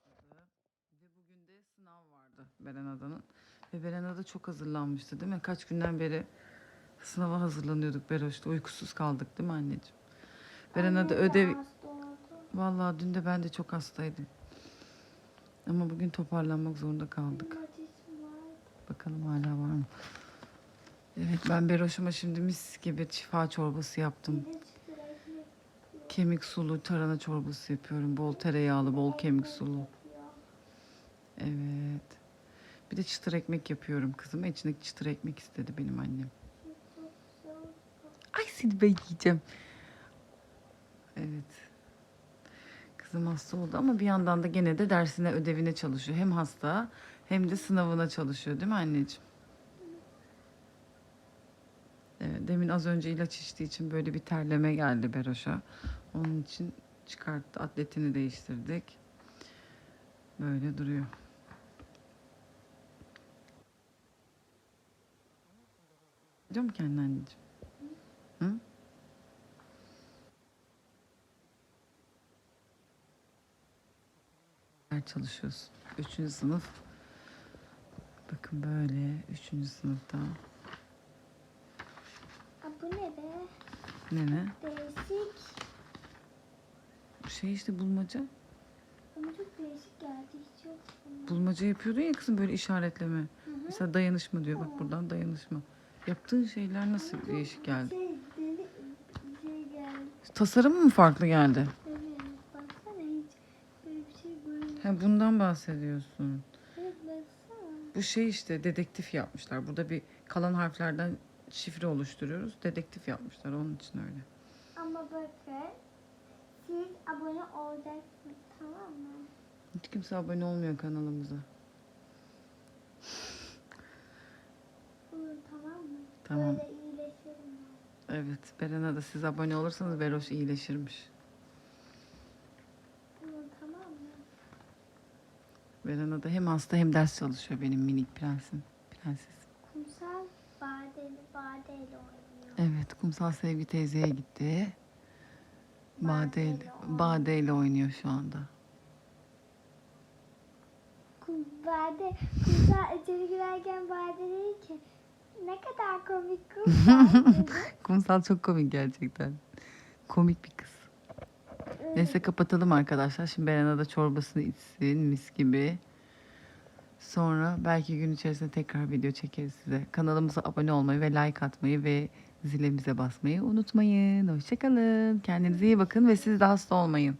başladı. Ve bugün de sınav vardı Berenada'nın. Ve Berenada çok hazırlanmıştı değil mi? Kaç günden beri sınava hazırlanıyorduk Beroş'ta. Uykusuz kaldık değil mi anneciğim? Berenada Annem de ödev... Vallahi dün de ben de çok hastaydım. Ama bugün toparlanmak zorunda kaldık. Bakalım hala var mı? Evet ben Beroş'uma şimdi mis gibi şifa çorbası yaptım. Bir de çıtır ekmek Kemik sulu tarhana çorbası yapıyorum. Bol tereyağlı, bol kemik sulu. Evet. Bir de çıtır ekmek yapıyorum kızıma. İçindeki çıtır ekmek istedi benim annem. Ay seni ben yiyeceğim. Evet. Kızım hasta oldu ama bir yandan da gene de dersine ödevine çalışıyor. Hem hasta hem de sınavına çalışıyor değil mi anneciğim? Evet, demin az önce ilaç içtiği için böyle bir terleme geldi Beroş'a. Onun için çıkarttı. Atletini değiştirdik. Böyle duruyor. Diyor mu kendine anneciğim? Hı? Ders çalışıyorsun. Üçüncü sınıf. Bakın böyle. Üçüncü sınıfta. Aa, bu ne be? Ne ne? Değişik. Bu şey işte bulmaca. Ama çok değişik geldi. Hiç yok. Bulmaca yapıyordun ya kızım böyle işaretleme. Hı hı. Mesela dayanışma diyor. Bak buradan dayanışma. Yaptığın şeyler nasıl Ama değişik geldi? Şey, deli, şey geldi. Tasarımı mı farklı geldi? Evet. Baksana hiç böyle bir şey görmedim. Ha bundan bahsediyorsun. Evet baksana. Bu şey işte dedektif yapmışlar. Burada bir kalan harflerden şifre oluşturuyoruz. Dedektif yapmışlar onun için öyle. Ama bakın. Siz abone olacaksınız tamam mı? Hiç kimse abone olmuyor kanalımıza. Olur tamam mı? Tamam. Böyle iyileşirim. Evet. Beren'a da siz abone olursanız Beroş iyileşirmiş. Olur tamam mı? Beren'a da hem hasta hem ders çalışıyor benim minik prensim. Prenses. Kumsal badeli badeyle oynuyor. Evet. Kumsal Sevgi teyzeye gitti. Bade Bade'yle ile. Bade ile oynuyor şu anda. Bade, kumsal içeri girerken bade dedi ki ne kadar komik kumsal. Kumsal çok komik gerçekten. Komik bir kız. Neyse kapatalım arkadaşlar. Şimdi Beren'a da çorbasını içsin mis gibi. Sonra belki gün içerisinde tekrar video çekeriz size. Kanalımıza abone olmayı ve like atmayı ve zilimize basmayı unutmayın. Hoşçakalın. Kendinize iyi bakın ve siz de hasta olmayın.